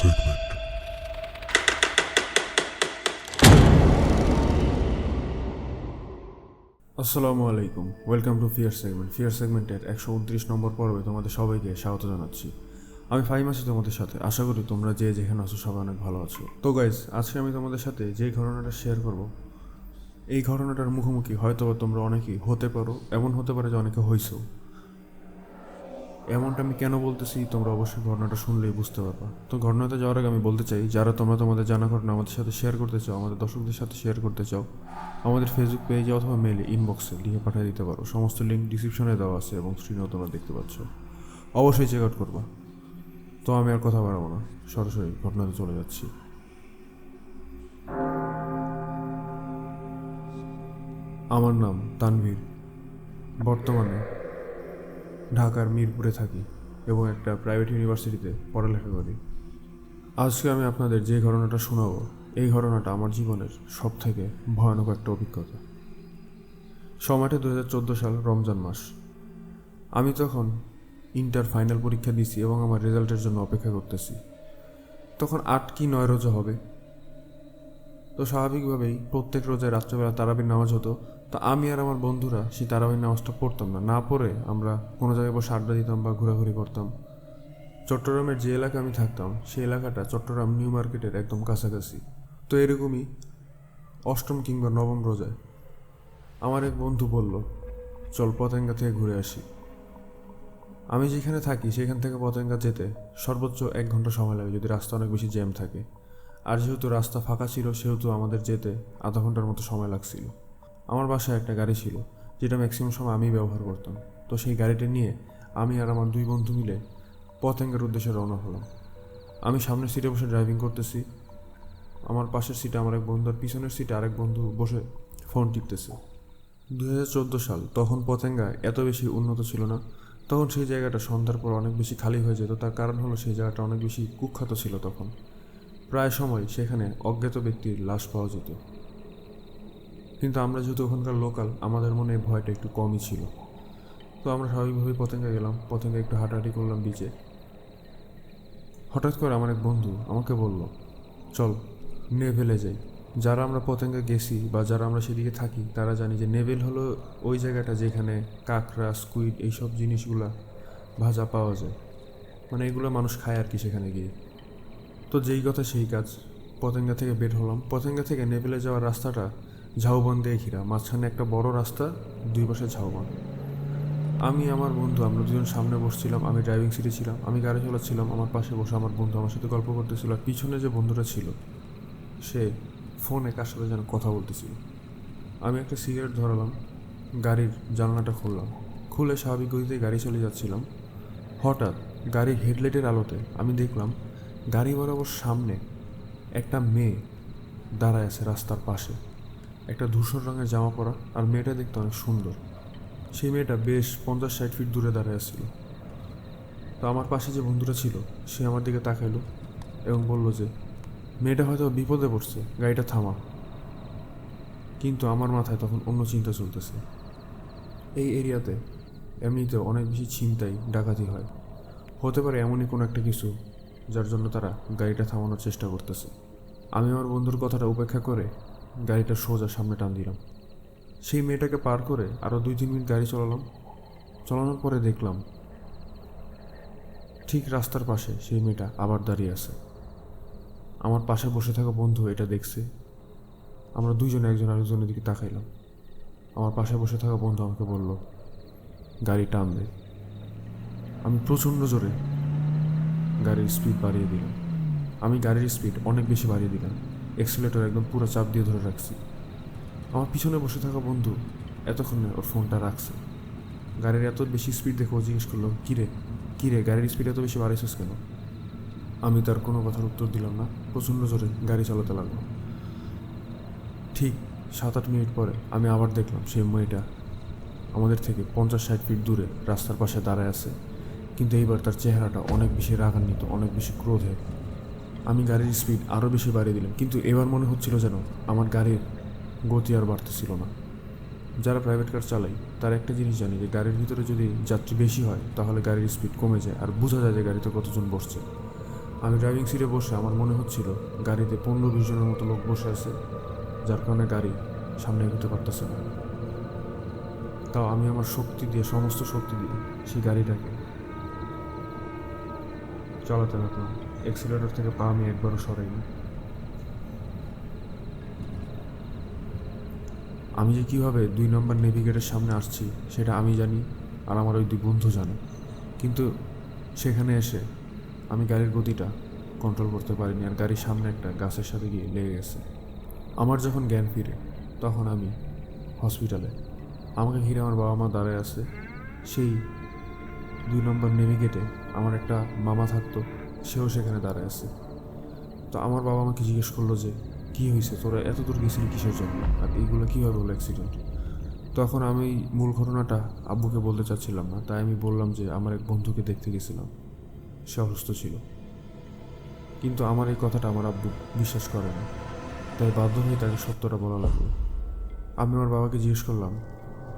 segment. আসসালামু আলাইকুম। Welcome to fear segment fear সেগমেন্টের একশো উনত্রিশ নম্বর পর্বে তোমাদের সবাইকে স্বাগত জানাচ্ছি। আমি ফাইম আছি তোমাদের সাথে। আশা করি তোমরা যে যেখানে আছো সবাই অনেক ভালো আছো। তো গাইজ আজকে আমি তোমাদের সাথে যে ঘটনাটা শেয়ার করব, এই ঘটনাটার মুখোমুখি হয়তো তোমরা অনেকেই হতে পারো। এমন হতে পারে যে অনেকে হয়েছো এমনটা আমি কেন বলতেছি? তোমরা অবশ্যই ঘটনাটা শুনলেই বুঝতে পারবা। তো ঘটনাতে যাওয়ার আগে আমি বলতে চাই, যারা তোমরা তোমাদের জানা ঘটনা আমাদের সাথে শেয়ার করতে চাও, আমাদের দর্শকদের সাথে শেয়ার করতে চাও, আমাদের ফেসবুক পেজে অথবা মেলে ইনবক্সে লিখে পাঠিয়ে দিতে পারো। সমস্ত লিঙ্ক ডিসক্রিপশনে দেওয়া আছে এবং স্ক্রিনেও তোমরা দেখতে পাচ্ছ। অবশ্যই চেক আউট করবা। তো আমি আর কথা বাড়াবো না। সরাসরি ঘটনাতে চলে যাচ্ছি। আমার নাম তানভীর। বর্তমানে ঢাকার মিরপুরে থাকি এবং একটা প্রাইভেট ইউনিভার্সিটিতে পড়ালেখা করি। আজকে আমি আপনাদের যে ঘটনাটা শোনাবো, এই ঘটনাটা আমার জীবনের সব থেকে ভয়ানক একটা অভিজ্ঞতা। সময়টা দু হাজার সাল, রমজান মাস। আমি তখন ইন্টার ফাইনাল পরীক্ষা দিছি এবং আমার রেজাল্টের জন্য অপেক্ষা করতেছি। তখন আট কি নয় রোজা হবে। তো স্বাভাবিকভাবেই প্রত্যেক রোজায় রাত্রেবেলা তারাবির নামাজ হতো। তো আমি আর আমার বন্ধুরা সেই তারাবির নামাজটা পড়তাম না। না পড়ে আমরা কোনো জায়গায় বসে আড্ডা দিতাম বা ঘোরাঘুরি করতাম। চট্টগ্রামের যে এলাকা আমি থাকতাম, সেই এলাকাটা চট্টগ্রাম নিউ মার্কেটের একদম কাছাকাছি। তো এরকমই অষ্টম কিংবা নবম রোজায় আমার এক বন্ধু বলল, চল পতেঙ্গা থেকে ঘুরে আসি। আমি যেখানে থাকি, সেখান থেকে পতেঙ্গা যেতে সর্বোচ্চ এক ঘণ্টা সময় লাগে, যদি রাস্তা অনেক বেশি জ্যাম থাকে। আর যেহেতু রাস্তা ফাঁকা ছিল, সেহেতু আমাদের যেতে আধা ঘণ্টার মতো সময় লাগছিল। আমার বাসায় একটা গাড়ি ছিল, যেটা ম্যাক্সিমাম সময় আমি ব্যবহার করতাম। তো সেই গাড়িটা নিয়ে আমি আর আমার দুই বন্ধু মিলে পতেঙ্গার উদ্দেশ্যে রওনা হলাম। আমি সামনের সিটে বসে ড্রাইভিং করতেছি। আমার পাশের সিটে আমার এক বন্ধু আর পিছনের সিটে আরেক বন্ধু বসে ফোন টিপতেছে। দু হাজার চোদ্দ সাল, তখন পতেঙ্গা এত বেশি উন্নত ছিল না। তখন সেই জায়গাটা সন্ধ্যার পর অনেক বেশি খালি হয়ে যেত। তার কারণ হলো সেই জায়গাটা অনেক বেশি কুখ্যাত ছিল তখন। প্রায় সময় সেখানে অজ্ঞাত ব্যক্তির লাশ পাওয়া যেত। কিন্তু আমরা যেহেতু ওখানকার লোকাল আমাদের মনে এই ভয়টা একটু কমই ছিল। তো আমরা স্বাভাবিকভাবেই পতেঙ্গা গেলাম, পতেঙ্গা একটু হাঁটাহাঁটি করলাম বিচে হঠাৎ করে আমার এক বন্ধু আমাকে বলল, চল, নেভেলে যাই। যারা আমরা পতেঙ্গা গেছি বা যারা আমরা সেদিকে থাকি, তারা জানি যে নেভেল হলো ওই জায়গাটা যেখানে কাঁকড়া স্কুইড এইসব জিনিসগুলা ভাজা পাওয়া যায়। মানে এগুলো মানুষ খায় আর কি সেখানে গিয়ে। তো যেই কথা সেই কাজ, পতেঙ্গা থেকে বের হলাম। পতেঙ্গা থেকে নেভেলে যাওয়ার রাস্তাটা ঝাউবন দিয়ে ঘিরা, মাঝখানে একটা বড় রাস্তা, দুই পাশে ঝাউবন। আমি, আমার বন্ধু, আমরা দুজন সামনে বসছিলাম, আমি ড্রাইভিং সিটে ছিলাম, আমি গাড়ি চালাচ্ছিলাম, আমার পাশে বসে আমার বন্ধু আমার সাথে গল্প করতেছিল, আর পিছনে যে বন্ধুটা ছিল, সে ফোনে কার সাথে যেন কথা বলতেছিল। আমি একটা সিগারেট ধরালাম, গাড়ির জানলাটা খুললাম, খুলে স্বাভাবিক গতিতে গাড়ি চলে যাচ্ছিলাম। হঠাৎ গাড়ির হেডলাইটের আলোতে আমি দেখলাম গাড়ি বরাবর সামনে একটা মেয়ে দাঁড়ায় আছে রাস্তার পাশে। একটা ধূসর রঙের জামা পরা, আর মেয়েটা দেখতে অনেক সুন্দর। সেই মেয়েটা বেশ পঞ্চাশ ষাট ফিট দূরে দাঁড়ায় আছিল। তো আমার পাশে যে বন্ধুটা ছিল, সে আমার দিকে তাকাইলো এবং বলল যে, মেয়েটা হয়তো বিপদে পড়ছে, গাড়িটা থামা। কিন্তু আমার মাথায় তখন অন্য চিন্তা চলতেছে। এই এরিয়াতে এমনিতে অনেক বেশি ছিনতাই, ডাকাতি হয়। হতে পারে এমনই কোনো একটা কিছু যার জন্য তারা গাড়িটা থামানোর চেষ্টা করতেছে। আমি আমার বন্ধুর কথাটা উপেক্ষা করে গাড়িটা সোজা সামনে টান দিলাম। সেই মেয়েটাকে পার করে আরও দুই তিন মিনিট গাড়ি চালালাম। চালানোর পরে দেখলাম ঠিক রাস্তার পাশে সেই মেয়েটা আবার দাঁড়িয়ে আছে। আমার পাশে বসে থাকা বন্ধু এটা দেখছে। আমরা দুইজনে, একজন আরেকজনের দিকে তাকাইলাম। আমার পাশে বসে থাকা বন্ধু আমাকে বলল, গাড়ি টান দে। আমি প্রচণ্ড জোরে গাড়ির স্পিড বাড়িয়ে দিলাম। আমি গাড়ির স্পিড অনেক বেশি বাড়িয়ে দিলাম। এক্সিলেটর একদম পুরো চাপ দিয়ে ধরে রাখছি। আমার পিছনে বসে থাকা বন্ধু এতক্ষণে ওর ফোনটা রাখছে। গাড়ির এত বেশি স্পিড দেখে ও জিজ্ঞেস করল কিরে কিরে গাড়ির স্পিড এত বেশি বাড়াইছিস কেন? আমি তার কোনো কথার উত্তর দিলাম না, প্রচণ্ড জোরে গাড়ি চালাতে লাগল। ঠিক সাত আট মিনিট পরে আমি আবার দেখলাম সেই মেয়েটা আমাদের থেকে পঞ্চাশ ষাট ফিট দূরে রাস্তার পাশে দাঁড়ায় আছে। কিন্তু এইবার তার চেহারাটা অনেক বেশি রাগান্বিত, অনেক বেশি ক্রোধে আমি গাড়ির স্পিড আরও বেশি বাড়িয়ে দিলাম। কিন্তু এবার মনে হচ্ছিল যেন আমার গাড়ির গতি আর বাড়তেছিল না। যারা প্রাইভেট কার চালাই তার একটা জিনিস জানি যে গাড়ির ভিতরে যদি যাত্রী বেশি হয়, তাহলে গাড়ির স্পিড কমে যায় আর বোঝা যায় যে গাড়িতে কতজন বসছে। আমি ড্রাইভিং সিটে বসে আমার মনে হচ্ছিল গাড়িতে পনেরো বিশ জনের মতো লোক বসে আছে, যার কারণে গাড়ি সামনে এগোতে পারতেছে না। তাও আমি আমার শক্তি দিয়ে, সমস্ত শক্তি দিয়ে সেই গাড়িটাকে চালাতে লাগলাম। এক্সিলেটর থেকে পা আমি একবারও সরাইনি। আমি যে কীভাবে দুই নম্বর নেভিগেটের সামনে আসছি, সেটা আমি জানি আর আমার ওই দুই বন্ধু জানে। কিন্তু সেখানে এসে আমি গাড়ির গতিটা কন্ট্রোল করতে পারিনি আর গাড়ির সামনে একটা গাছের সাথে গিয়ে লেগে গেছে। আমার যখন জ্ঞান ফিরে, তখন আমি হসপিটালে আমাকে ঘিরে আমার বাবা মা দাঁড়ায় আছে। সেই দুই নম্বর নেভিগেটে আমার একটা মামা থাকতো। সেও সেখানে দাঁড়ায় আছে। তো আমার বাবা আমাকে জিজ্ঞেস করল যে, কী হয়েছে? তোরা এত দূর গেছিলি কিসের জন্য? আর এইগুলো কীভাবে হলো অ্যাক্সিডেন্ট তখন আমি মূল ঘটনাটা আব্বুকে বলতে চাচ্ছিলাম না। তাই আমি বললাম যে, আমার এক বন্ধুকে দেখতে গেছিলাম। সে অসুস্থ ছিল। কিন্তু আমার এই কথাটা আমার আব্বু বিশ্বাস করে না। তাই বাধ্য হয়ে তাকে সত্যটা বলা লাগল। আমি আমার বাবাকে জিজ্ঞেস করলাম,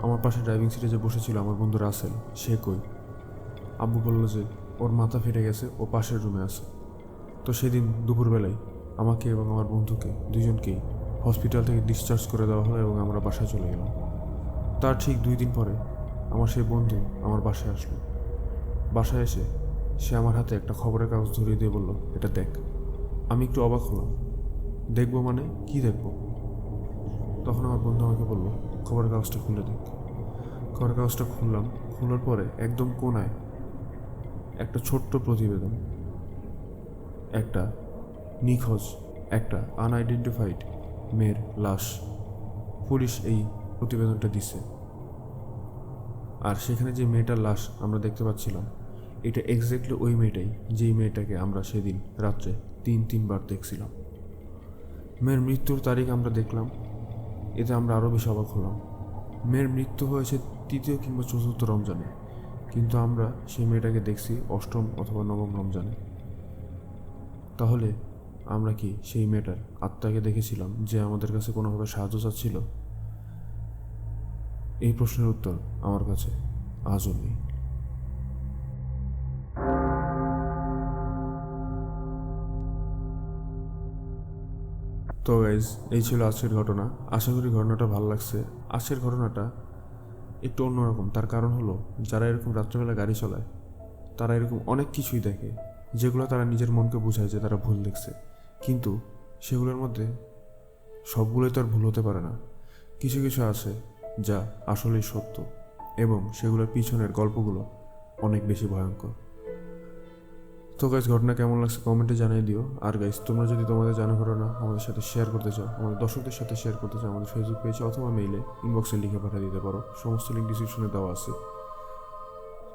আমার পাশে ড্রাইভিং সিটে যে বসেছিল আমার বন্ধু রাসেল, সে কই? আব্বু বলল যে ওর মাথা ফেটে গেছে, ও পাশের রুমে আছে। তো সেদিন দুপুরবেলায় আমাকে এবং আমার বন্ধুকে, দুজনকেই হসপিটাল থেকে ডিসচার্জ করে দেওয়া হলো এবং আমরা বাসায় চলে গেলাম। তার ঠিক দুই দিন পরে আমার সেই বন্ধু আমার বাসায় আসলো। বাসায় এসে সে আমার হাতে একটা খবরের কাগজ ধরিয়ে দিয়ে বলল, এটা দেখ। আমি একটু অবাক হলাম। দেখব মানে? কি দেখব? তখন আমার বন্ধু আমাকে বলল, খবরের কাগজটা খুলে দেখ। খবরের কাগজটা খুললাম। খোলার পরে একদম কোনায় একটা ছোট্ট প্রতিবেদন। একটা নিখোঁজ, একটা আনআইডেন্টিফাইড মেয়ের লাশ। পুলিশ এই প্রতিবেদনটা দিছে। আর সেখানে যে মেয়েটার লাশ আমরা দেখতে পাচ্ছিলাম, এটা এক্স্যাক্টলি ওই মেয়েটাই, যেই মেয়েটাকে আমরা সেদিন রাত্রে তিন, তিনবার দেখছিলাম। মেয়ের মৃত্যুর তারিখ আমরা দেখলাম, এতে আমরা আরও বেশি অবাক হলাম। মেয়ের মৃত্যু হয়েছে তৃতীয় কিংবা চতুর্থ রমজানে। কিন্তু আমরা সেই মেয়েটাকে দেখছি অষ্টম অথবা নবম রমজানে। তাহলে আমরা কি সেই মেয়েটার আত্মাকে দেখেছিলাম যে আমাদের কাছে কোনোভাবে সাহায্য চাচ্ছিল? এই প্রশ্নের উত্তর আমার কাছে আজও নেই। তো গাইজ এই ছিল আজকের ঘটনা। আশা করি ঘটনাটা ভালো লাগছে। আজকের ঘটনাটা একটু অন্যরকম। তার কারণ হলো, যারা এরকম রাত্রেবেলা গাড়ি চলায়, তারা এরকম অনেক কিছুই দেখে, যেগুলো তারা নিজের মনকে বোঝায় যে তারা ভুল দেখছে। কিন্তু সেগুলোর মধ্যে সবগুলোই তো আর ভুল হতে পারে না। কিছু কিছু আছে যা আসলেই সত্য, এবং সেগুলোর পিছনের গল্পগুলো অনেক বেশি ভয়ঙ্কর। তো গাইস ঘটনা কেমন লাগছে কমেন্টে জানিয়ে দিও। আর গাইজ তোমরা যদি তোমাদের জানা ঘটনা আমাদের সাথে শেয়ার করতে চাও, আমাদের দর্শকদের সাথে শেয়ার করতে চাও, আমাদের ফেসবুক পেজে অথবা মেইলে ইনবক্সে লিখে পাঠিয়ে দিতে পারো। সমস্ত লিঙ্ক ডিসক্রিপশনে দেওয়া আছে।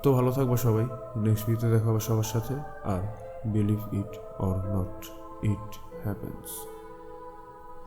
তো ভালো থাকব সবাই। নেক্সট ভিডিওতে দেখা হবে সবার সাথে। আর believe it or not it happens